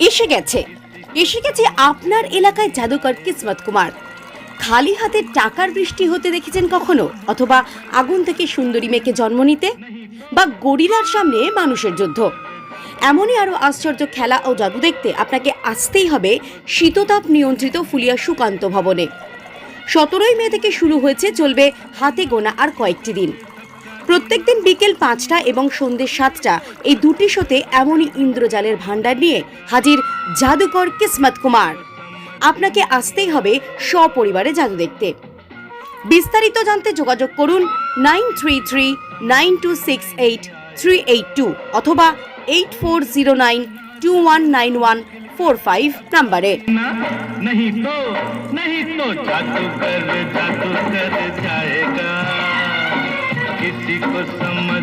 এসে গেছে। এসে গেছে আপনার এলাকায় জাদুকর কিসমত কুমার। খালি হাতে টাকার বৃষ্টি হতে দেখেছেন কখনো? অথবা আগুন থেকে সুন্দরী মেয়েকে জন্ম নিতে? বা গরিলার সামনে মানুষের যুদ্ধ? এমনই আরও আশ্চর্য খেলা ও জাদু দেখতে আপনাকে আসতেই হবে শীততাপ নিয়ন্ত্রিত ফুলিয়া সুকান্ত ভবনে। সতেরোই মে থেকে শুরু হয়েছে, চলবে হাতে গোনা আর কয়েকটি দিন। প্রত্যেকদিন বিকেল পাঁচটা এবং সন্ধ্যে সাতটা এই দুটি শোতে এমনই ইন্দ্রজালের ভাণ্ডার নিয়ে হাজির জাদুকর কিসমত কুমার আপনাকে আসতেই হবে সপরিবারে জাদু দেখতে বিস্তারিত জানতে যোগাযোগ করুন nine three three nine two six eight three eight two অথবা eight four zero nine two one nine one four five নাম্বারে नहीं तो नहीं तो जादूगर जादू कर जाएगा किसी को समझ